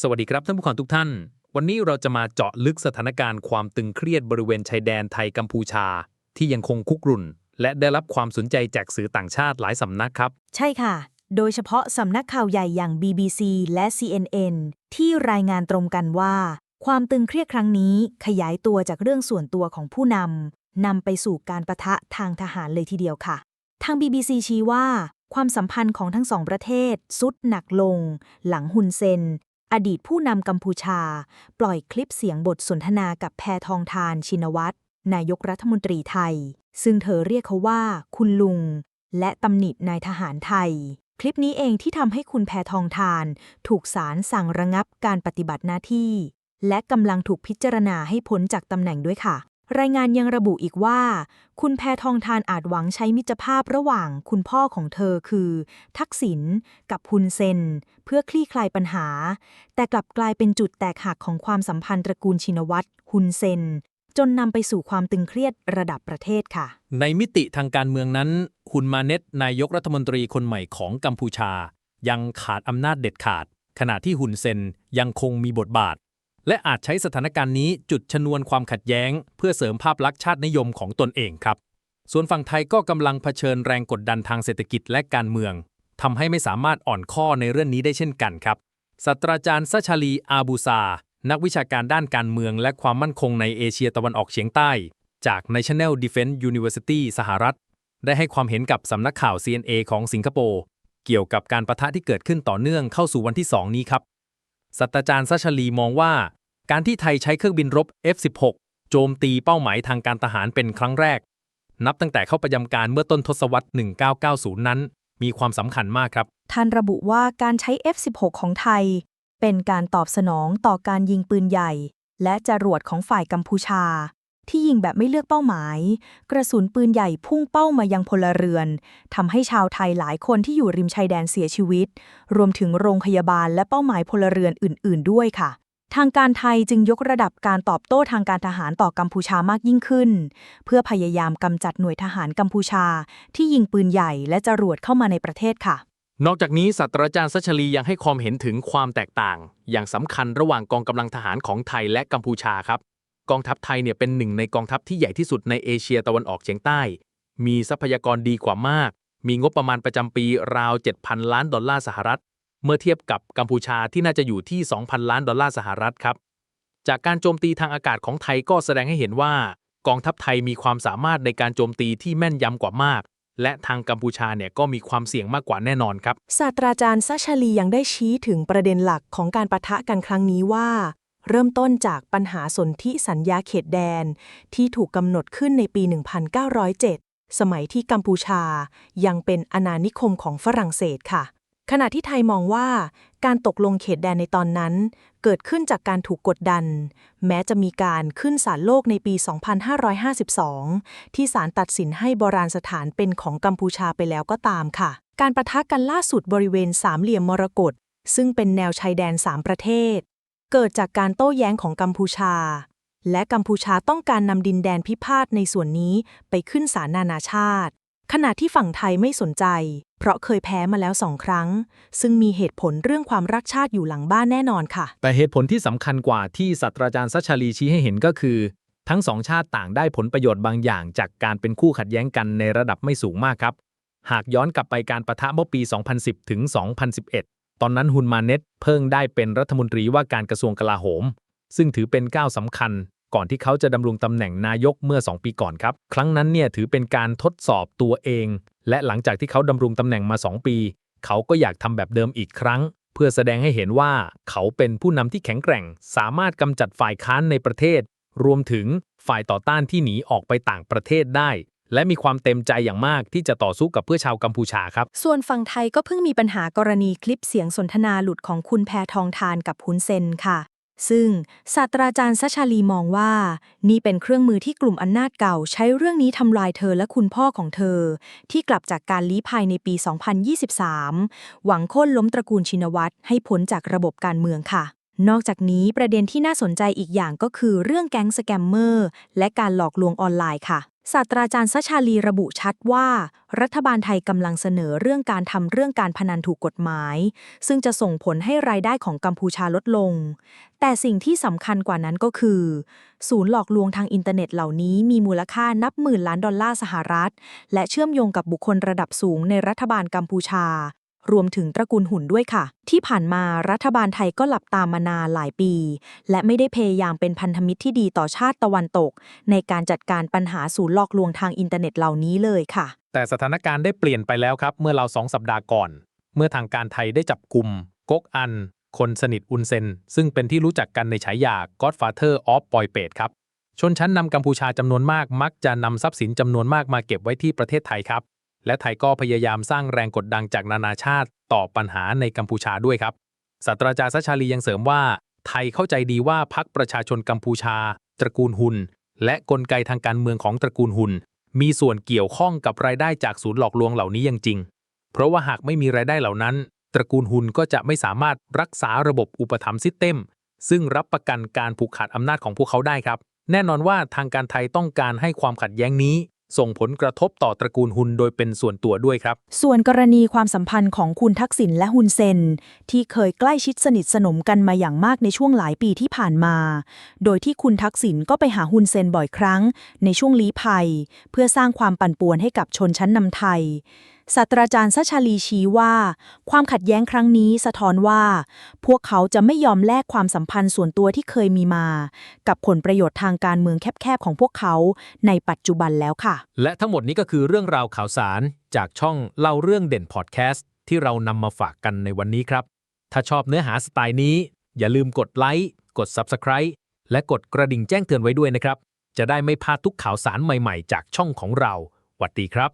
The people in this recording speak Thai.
สวัสดีครับท่านผู้ฟังทุกท่าน วันนี้เราจะมาเจาะลึกสถานการณ์ความตึงเครียดบริเวณชายแดนไทยกัมพูชา ที่ยังคงคุกรุ่น และได้รับความสนใจจากสื่อต่างชาติหลายสำนักครับ ใช่ค่ะ โดยเฉพาะสำนักข่าวใหญ่อย่าง BBC และ CNN ที่รายงานตรงกันว่า ความตึงเครียดครั้งนี้ขยายตัวจากเรื่องส่วนตัวของผู้นำนำไปสู่การประทะทางทหารเลยทีเดียวค่ะ ทาง BBC ชี้ว่าความสัมพันธ์ของทั้งสองประเทศสุดหนักลง หลังฮุนเซน อดีตผู้นำกัมพูชา ปล่อยคลิปเสียงบทสนทนากับแพทองทานชินวัตรนายกรัฐมนตรีไทย ซึ่งเธอเรียกเขาว่า คุณลุง และตำหนินายทหารไทย คลิปนี้เองที่ทำให้คุณแพทองทาน ถูกศาลสั่งระงับการปฏิบัติหน้าที่ และกำลังถูกพิจารณาให้พ้นจากตำแหน่งด้วยค่ะ รายงานยังระบุอีกว่า คุณแพทองทานอาจหวังใช้มิตรภาพระหว่างคุณพ่อของเธอคือ ทักษิณกับฮุนเซน เพื่อคลี่คลายปัญหา แต่กลับกลายเป็นจุดแตกหักของความสัมพันธ์ตระกูลชินวัตรฮุนเซน จนนำไปสู่ความตึงเครียดระดับประเทศค่ะ ในมิติทางการเมืองนั้นฮุนมาเน็ตนายกรัฐมนตรีคนใหม่ของกัมพูชา ยังขาดอำนาจเด็ดขาด ขณะที่ฮุนเซนยังคงมีบทบาท และอาจใช้สถานการณ์นี้จุดชนวนความขัดแย้ง เพื่อเสริมภาพลักษณ์ชาตินิยมของตนเองครับ ส่วนฝั่งไทยก็กำลังเผชิญแรงกดดันทางเศรษฐกิจและการเมืองทำให้ไม่สามารถอ่อนข้อในเรื่องนี้ได้เช่นกันครับศาสตราจารย์ซัชชาลีอาบูซา นักวิชาการด้านการเมืองและความมั่นคงในเอเชียตะวันออกเฉียงใต้ จาก National Defense University สหรัฐ ได้ให้ความเห็นกับสำนักข่าว CNA ของสิงคโปร์เกี่ยวกับการประทะที่เกิดขึ้นต่อเนื่องเข้าสู่วันที่ 2 นี้ครับ ศาสตราจารย์ซัชลีมองว่า การที่ไทยใช้เครื่องบินรบ F-16 โจมตีเป้าหมายทางการทหารเป็นครั้งแรก นับตั้งแต่เข้าประจำการเมื่อต้นทศวรรษ 1990 นั้น มีความสำคัญมากครับ ท่านระบุว่าการใช้ F-16 ของไทย เป็นการตอบสนองต่อการยิงปืนใหญ่ และจรวดของฝ่ายกัมพูชา ที่ยิงแบบไม่เลือกเป้าหมาย กระสุนปืนใหญ่พุ่งเป้ามายังพลเรือนทำให้ชาวไทยหลายคนที่อยู่ริมชายแดนเสียชีวิต รวมถึงโรงพยาบาลและเป้าหมายพลเรือนอื่น ๆ ด้วยค่ะ ทางการไทยจึงยกระดับการตอบโต้ทางการทหารต่อกัมพูชามากยิ่งขึ้น เพื่อพยายามกำจัดหน่วยทหารกัมพูชา ที่ยิงปืนใหญ่และจรวดเข้ามาในประเทศค่ะนอกจากนี้ศาสตราจารย์ซัชลียังให้ความเห็นถึงความแตกต่าง อย่างสำคัญระหว่างกองกำลังทหารของไทยและกัมพูชาครับ กองทัพไทยเนี่ยเป็นหนึ่งในกองทัพที่ใหญ่ที่สุดในเอเชียตะวันออกเฉียงใต้ มีทรัพยากรดีกว่ามาก มีงบประมาณประจำปีราว 7,000 ล้านดอลลาร์สหรัฐ เมื่อเทียบกับกัมพูชาที่น่าจะอยู่ที่ 2,000 ล้านดอลลาร์สหรัฐครับ จากการโจมตีทางอากาศของไทยก็แสดงให้เห็นว่า กองทัพไทยมีความสามารถในการโจมตีที่แม่นยำกว่ามาก และทางกัมพูชาเนี่ยก็มีความเสี่ยงมากกว่าแน่นอนครับ ศาสตราจารย์ซัชชาลียังได้ชี้ถึงประเด็นหลักของการประทะกันครั้งนี้ว่า เริ่มต้นจากปัญหาสนธิสัญญาเขตแดน ที่ถูกกำหนดขึ้นในปี 1907 สมัยที่กัมพูชา ยังเป็นอาณานิคมของฝรั่งเศสค่ะ ขณะที่ไทยมองว่า การตกลงเขตแดนในตอนนั้น เกิดขึ้นจากการถูกกดดัน แม้จะมีการขึ้นศาลโลกในปี 2552 ที่ศาลตัดสินให้โบราณสถานเป็นของกัมพูชาไปแล้วก็ตามค่ะ การประทะกันล่าสุดบริเวณสามเหลี่ยมมรกตซึ่งเป็นแนวชายแดน 3 ประเทศ เกิดจากการโต้แย้งของกัมพูชา และกัมพูชาต้องการนำดินแดนพิพาทในส่วนนี้ไปขึ้นศาลนานาชาติ ขณะที่ฝั่งไทยไม่สนใจ เพราะเคยแพ้มาแล้วสองครั้ง ซึ่งมีเหตุผลเรื่องความรักชาติอยู่หลังบ้านแน่นอนค่ะ แต่เหตุผลที่สำคัญกว่าที่ศาสตราจารย์ซัชชาลีชี้ให้เห็นก็คือ ทั้งสองชาติต่างได้ผลประโยชน์บางอย่าง จากการเป็นคู่ขัดแย้งกันในระดับไม่สูงมากครับ หากย้อนกลับไปการประทะเมื่อปี 2010 ถึง 2011 ตอนนั้นฮุนมาเน็ตเพิ่งได้เป็นรัฐมนตรีว่าการกระทรวงกลาโหม ซึ่งถือเป็นก้าวสำคัญ ก่อนที่เขาจะดำรงตำแหน่งนายกเมื่อ 2 ปีก่อนครับ ครั้งนั้นเนี่ยถือเป็นการทดสอบตัวเอง และหลังจากที่เขาดำรงตำแหน่งมา 2 ปี เขาก็อยากทำแบบเดิมอีกครั้ง เพื่อแสดงให้เห็นว่าเขาเป็นผู้นำที่แข็งแกร่ง สามารถกำจัดฝ่ายค้านในประเทศ รวมถึงฝ่ายต่อต้านที่หนีออกไปต่างประเทศได้ และมีความเต็มใจอย่างมากที่จะต่อสู้กับเพื่อชาวกัมพูชาครับ ส่วนฝั่งไทยก็เพิ่งมีปัญหากรณีคลิปเสียงสนทนาหลุดของคุณแพทองทานกับฮุนเซนค่ะ ซึ่งศาสตราจารย์ซัชชาลีมองว่า นี่เป็นเครื่องมือที่กลุ่มอำนาจเก่า ใช้เรื่องนี้ทำลายเธอและคุณพ่อของเธอ ที่กลับจากการลี้ภัยในปี 2023 หวังโค่นล้มตระกูลชินวัตรให้พ้นจากระบบการเมืองค่ะ นอกจากนี้ประเด็นที่น่าสนใจอีกอย่างก็คือเรื่องแก๊งสแกมเมอร์และการหลอกลวงออนไลน์ค่ะศาสตราจารย์ซัชชาลีระบุชัดว่า รัฐบาลไทยกำลังเสนอเรื่องการทำเรื่องการพนันถูกกฎหมาย ซึ่งจะส่งผลให้รายได้ของกัมพูชาลดลง แต่สิ่งที่สำคัญกว่านั้นก็คือ ศูนย์หลอกลวงทางอินเทอร์เน็ตเหล่านี้มีมูลค่านับหมื่นล้านดอลลาร์สหรัฐ และเชื่อมโยงกับบุคคลระดับสูงในรัฐบาลกัมพูชา รวมถึงตระกูลหุ่นด้วยค่ะ ที่ผ่านมารัฐบาลไทยก็หลับตามมานานหลายปี และไม่ได้พยายามเป็นพันธมิตรที่ดีต่อชาติตะวันตก ในการจัดการปัญหาศูนย์หลอกลวงทางอินเทอร์เน็ตเหล่านี้เลยค่ะ แต่สถานการณ์ได้เปลี่ยนไปแล้วครับ เมื่อเราสองสัปดาห์ก่อน เมื่อทางการไทยได้จับกลุ่มก๊กอัน คนสนิทอุนเซน ซึ่งเป็นที่รู้จักกันในฉายา Godfather of ปอยเปตครับชนชั้นนำกัมพูชาจำนวนมากมักจะนำทรัพย์สินจำนวนมากมาเก็บไว้ที่ประเทศไทยครับ และไทยก็พยายามสร้างแรงกดดันจากนานาชาติต่อปัญหาในกัมพูชาด้วยครับศาสตราจารย์ซัชชาลียังเสริมว่า ไทยเข้าใจดีว่าพรรคประชาชนกัมพูชา ตระกูลหุน และกลไกทางการเมืองของตระกูลหุน มีส่วนเกี่ยวข้องกับรายได้จากศูนย์หลอกลวงเหล่านี้อย่างจริง เพราะว่าหากไม่มีรายได้เหล่านั้น ตระกูลหุนก็จะไม่สามารถรักษาระบบอุปถัมภ์ซิสเต็ม ซึ่งรับประกันการผูกขาดอำนาจของพวกเขาได้ครับ แน่นอนว่าทางการไทยต้องการให้ความขัดแย้งนี้ ส่งผลกระทบต่อตระกูลหุนโดยเป็นส่วนตัวด้วยครับ ส่วนกรณีความสัมพันธ์ของคุณทักษิณและฮุนเซน ที่เคยใกล้ชิดสนิทสนมกันมาอย่างมากในช่วงหลายปีที่ผ่านมา โดยที่คุณทักษิณก็ไปหาฮุนเซนบ่อยครั้ง ในช่วงลี้ภัย เพื่อสร้างความปั่นป่วนให้กับชนชั้นนำไทย ศาสตราจารย์ซัชชาลีชี้ว่า ความขัดแย้งครั้งนี้สะท้อนว่า พวกเขาจะไม่ยอมแลกความสัมพันธ์ส่วนตัวที่เคยมีมา กับผลประโยชน์ทางการเมืองแคบๆของพวกเขาในปัจจุบันแล้วค่ะ และทั้งหมดนี้ก็คือเรื่องราวข่าวสารจากช่องเล่าเรื่องเด่นพอดแคสต์ที่เรานำมาฝากกันในวันนี้ครับ ถ้าชอบเนื้อหาสไตล์นี้ อย่าลืมกดไลค์กด Subscribe และกดกระดิ่งแจ้งเตือนไว้ด้วยนะครับ จะได้ไม่พลาดทุกข่าวสารใหม่ๆ จากช่องของเราหวัดดีครับ